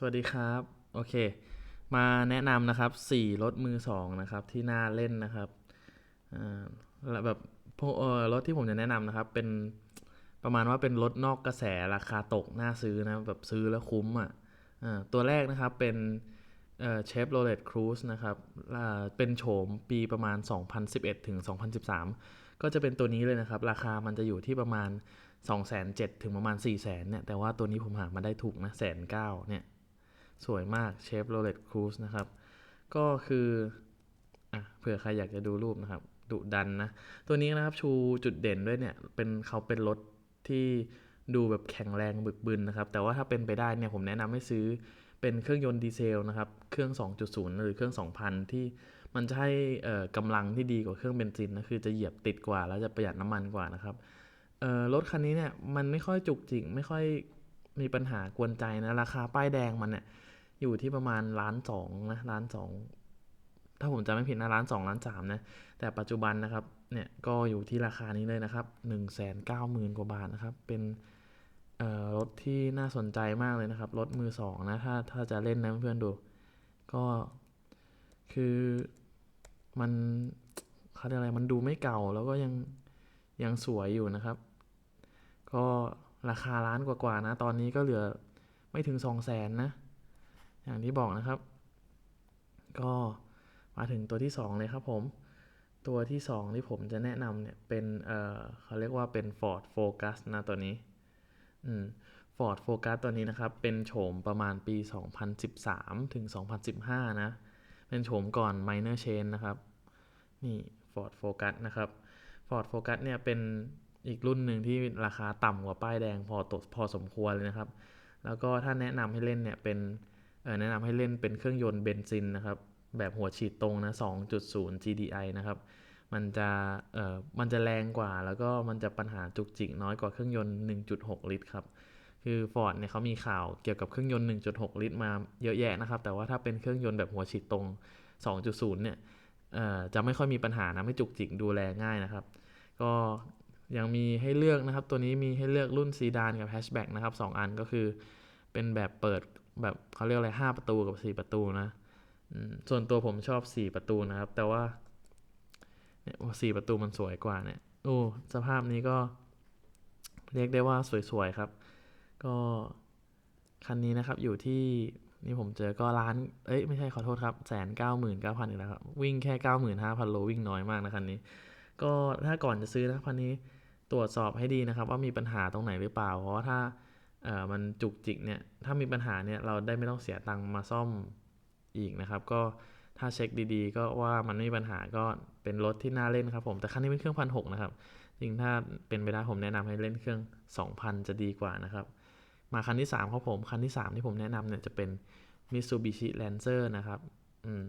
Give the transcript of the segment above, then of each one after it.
สวัสดีครับ โอเค มาแนะนำนะครับ4รถมือสองนะครับที่น่าเล่นนะครับแบบพวกรถที่ผมจะแนะนำนะครับ เป็นประมาณว่าเป็นรถนอกกระแสราคาตกน่าซื้อนะแบบซื้อแล้วคุ้มอะอ่าตัวแรกนะครับเป็นเชฟโรเลตครูซนะครับเป็นโฉมปีประมาณ 2011 ถึง 2013 ก็จะเป็นตัวนี้เลยนะครับ ราคามันจะอยู่ที่ประมาณ 2 7 0 0 0ถึงประมาณ 4 0 0 0 0เนี่ยแต่ว่าตัวนี้ผมหามาได้ถูกนะแสนเก้าเนี่ย สวยมากเชฟโรเลตครูซนะครับ ก็คืออะเผื่อใครอยากจะดูรูปนะครับดุดันนะ ตัวนี้นะครับชูจุดเด่นด้วยเนี่ย เป็นเขาเป็นรถที่ดูแบบแข็งแรงบึกบึนนะครับ แต่ว่าถ้าเป็นไปได้เนี่ยผมแนะนำให้ซื้อเป็นเครื่องยนต์ดีเซลนะครับ เครื่อง 2.0 หรือเครื่อง 2,000 ที่มันจะให้กำลังที่ดีกว่าเครื่องเบนซินนะคือจะเหยียบติดกว่า แล้วจะประหยัดน้ำมันกว่านะครับรถคันนี้เนี่ยมันไม่ค่อยจุกจิกไม่ค่อยมีปัญหากวนใจนะ ราคาป้ายแดงมันเนี่ย อยู่ที่ประมาณล้านสองนะล้านสองถ้าผมจำไม่ผิดนะล้านสองล้านสามนะ แต่ปัจจุบันนะครับ เนี่ยก็อยู่ที่ราคานี้เลยนะครับหนึ่งแสนเก้าหมื่นกว่าบาทนะครับ เป็นรถที่น่าสนใจมากเลยนะครับ รถมือสองนะ ถ้าถ้าจะเล่นนะเพื่อนดู ก็คือมันเขาเรียกอะไรมันดูไม่เก่าแล้วก็ยังยังสวยอยู่นะครับ ก็ราคาล้านกว่าๆนะ ตอนนี้ก็เหลือไม่ถึงสองแสนนะ อย่างที่บอกนะครับ ก็มาถึงตัวที่ 2 เลยครับผม ตัวที่ 2 ที่ผมจะแนะนำเนี่ย เป็นเอ่อเขาเรียกว่าเป็น Ford Focus นะตัวนี้อืม Ford Focus ตัวนี้นะครับ เป็นโฉมประมาณปี 2013 ถึง 2015 นะ เป็นโฉมก่อน Minor Change นะครับ นี่ Ford Focus นะครับ Ford Focus เนี่ยเป็นอีกรุ่นหนึ่งที่ราคาต่ำกว่าป้ายแดงพอตพอสมควรเลยนะครับ แล้วก็ถ้าแนะนำให้เล่นเนี่ยเป็น แนะนำให้เล่นเป็นเครื่องยนต์เบนซินนะครับ แบบหัวฉีดตรงนะ 2.0 GDI นะครับ มันจะเออมันจะแรงกว่า แล้วก็มันจะปัญหาจุกจิกน้อยกว่าเครื่องยนต์ 1.6 ลิตรครับ คือ Ford เนี่ยเขามีข่าวเกี่ยวกับเครื่องยนต์ 1.6 ลิตรมาเยอะแยะนะครับ แต่ว่าถ้าเป็นเครื่องยนต์แบบหัวฉีดตรง 2.0 เนี่ยเอ่อจะไม่ค่อยมีปัญหานะไม่จุกจิกดูแลง่ายนะครับ ก็ยังมีให้เลือกนะครับ ตัวนี้มีให้เลือกรุ่นซีดานกับแฮชแบ็กนะครับสองอันก็คือเป็นแบบเปิด แบบเขาเรียกอะไรห้าประตูกับสี่ประตูนะส่วนตัวผมชอบสี่ประตูนะครับ แต่ว่าเนี่ยสี่ประตูมันสวยกว่าเนี่ยโอ้สภาพนี้ก็ เรียกได้ว่าสวยๆครับ ก็คันนี้นะครับอยู่ที่นี่ผมเจอก็ล้าน เอ้ยไม่ใช่ขอโทษครับแสนเก้าหมื่นเก้าพันอีกแล้วครับ วิ่งแค่เก้าหมื่นห้าพันโลวิ่งน้อยมากนะคันนี้ ก็ถ้าก่อนจะซื้อนะคันนี้ตรวจสอบให้ดีนะครับ ว่ามีปัญหาตรงไหนหรือเปล่า เพราะว่าถ้า มันจุกจิกเนี่ยถ้ามีปัญหาเนี่ยเราได้ไม่ต้องเสียตังค์มาซ่อมอีกนะครับ ก็ถ้าเช็คดีๆ ก็ว่ามันไม่มีปัญหาก็เป็นรถที่น่าเล่นครับผมแต่คันนี้เป็นเครื่องพันหกนะครับจริงถ้าเป็นไปได้ผมแนะนำให้เล่นเครื่อง 2,000 จะดีกว่านะครับ มาคันที่ 3 ครับผม คันที่ 3 ที่ผมแนะนำเนี่ยจะเป็น Mitsubishi Lancer นะครับอืม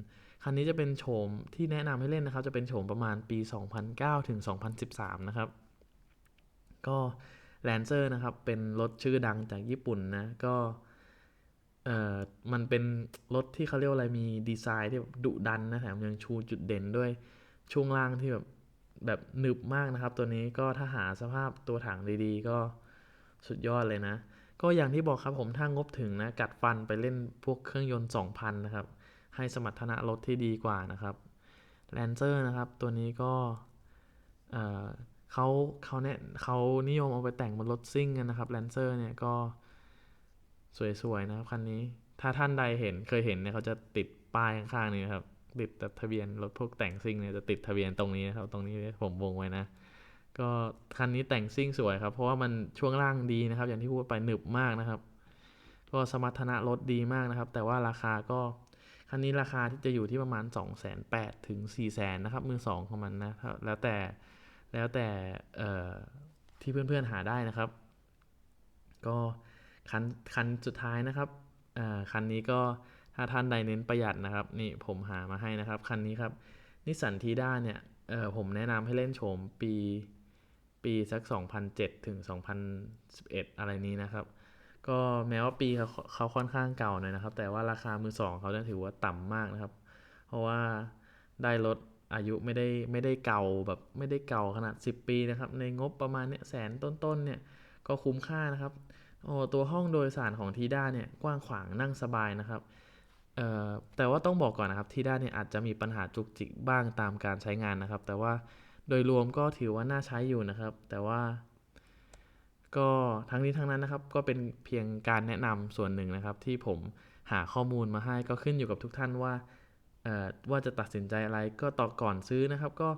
คันนี้จะเป็นโฉมที่แนะนำให้เล่นนะครับ จะเป็นโฉมประมาณปี 2009 ถึง 2013 นะครับ ก็ Lancer นะครับ เป็นรถชื่อดังจากญี่ปุ่นนะ ก็เอ่อมันเป็นรถที่เขาเรียกอะไรมีดีไซน์ที่แบบดุดันนะแถมยังชูจุดเด่นด้วยช่วงล่างที่แบบแบบหนึบมากนะครับ ตัวนี้ก็ถ้าหาสภาพตัวถังดีๆ ก็สุดยอดเลยนะ ก็อย่างที่บอกครับผมถ้างบถึงนะ กัดฟันไปเล่นพวกเครื่องยนต์ 2,000 นะครับ ให้สมรรถนะรถที่ดีกว่านะครับ Lancer นะครับ ตัวนี้ก็ เขาเขาเนี่ยเขานิยมเอาไปแต่งบนรถซิ่งกันนะครับ Lancer เนี่ยก็สวยๆนะครับคันนี้ ถ้าท่านใดเห็นเคยเห็นเนี่ยเขาจะติดป้ายข้างๆนี่นะครับติดทะเบียนรถพวกแต่งซิ่งเนี่ยจะติดทะเบียนตรงนี้นะครับ ตรงนี้ผมวงไว้นะ ก็คันนี้แต่งซิ่งสวยครับ เพราะว่ามันช่วงล่างดีนะครับ อย่างที่พูดไปหนึบมากนะครับ ก็สมรรถนะรถดีมากนะครับ แต่ว่าราคาก็คันนี้ราคาที่จะอยู่ที่ประมาณ 2 8 0 0 0ถึง4 0 0 0 0นะครับมือสองของมันนะแล้วแต่ แล้วแต่ที่เพื่อนๆหาได้นะครับ ก็คันคันสุดท้ายนะครับคันนี้ก็ถ้าท่านใดเน้นประหยัดนะครับ นี่ผมหามาให้นะครับ คันนี้ครับนิสสันทีด้าเนี่ยผมแนะนำให้เล่นโฉมปีปีสัก 2007 ถึง 2011 อะไรนี้นะครับ ก็แม้ว่าปีเขาเขาค่อนข้างเก่าหน่อยนะครับ แต่ว่าราคามือสองเขาเนี่ยถือว่าต่ำมากนะครับ เพราะว่าได้รถ อายุไม่ได้ไม่ได้เก่าแบบไม่ได้เก่าขนาด 10 ปีนะครับ ในงบประมาณเนี้ยแสนต้นๆเนี่ยก็คุ้มค่านะครับโอ้ตัวห้องโดยสารของทีด้าเนี่ยกว้างขวางนั่งสบายนะครับเอ่อแต่ว่าต้องบอกก่อนนะครับทีด้าเนี่ยอาจจะมีปัญหาจุกจิกบ้างตามการใช้งานนะครับ แต่ว่าโดยรวมก็ถือว่าน่าใช้อยู่นะครับ แต่ว่า ก็ทั้งนี้ทั้งนั้นนะครับ ก็เป็นเพียงการแนะนำส่วนหนึ่งนะครับ ที่ผมหาข้อมูลมาให้ก็ขึ้นอยู่กับทุกท่านว่า ว่าจะตัดสินใจอะไรก็ต่อก่อนซื้อนะครับ ก็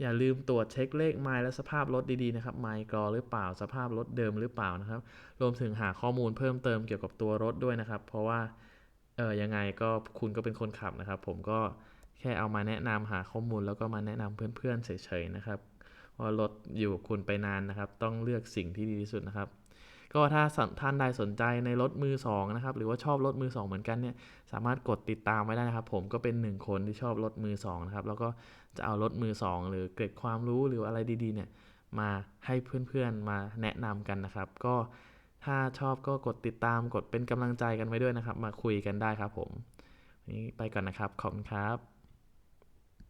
อย่าลืมตรวจเช็คเลขไมล์และสภาพรถดีๆนะครับไมล์กรอหรือเปล่าสภาพรถเดิมหรือเปล่านะครับ รวมถึงหาข้อมูลเพิ่มเติมเกี่ยวกับตัวรถด้วยนะครับ เพราะว่าเออยังไงก็คุณก็เป็นคนขับนะครับ ผมก็แค่เอามาแนะนำหาข้อมูลแล้วก็มาแนะนำเพื่อนๆเฉยๆนะครับว่ารถอยู่กับคุณไปนานนะครับ ต้องเลือกสิ่งที่ดีที่สุดนะครับ ก็ถ้าท่านใดสนใจในรถมือสองนะครับหรือว่าชอบรถมือสองเหมือนกันเนี่ยสามารถกดติดตามไว้ได้นะครับ ผมก็เป็นหนึ่งคนที่ชอบรถมือสองนะครับแล้วก็จะเอารถมือสองหรือเกร็ดความรู้หรืออะไรดีๆเนี่ยมาให้เพื่อนๆมาแนะนำกันนะครับ ก็ถ้าชอบก็กดติดตามกดเป็นกำลังใจกันไว้ด้วยนะครับ มาคุยกันได้ครับผมวันนี้ไปก่อนนะครับขอบคุณครับ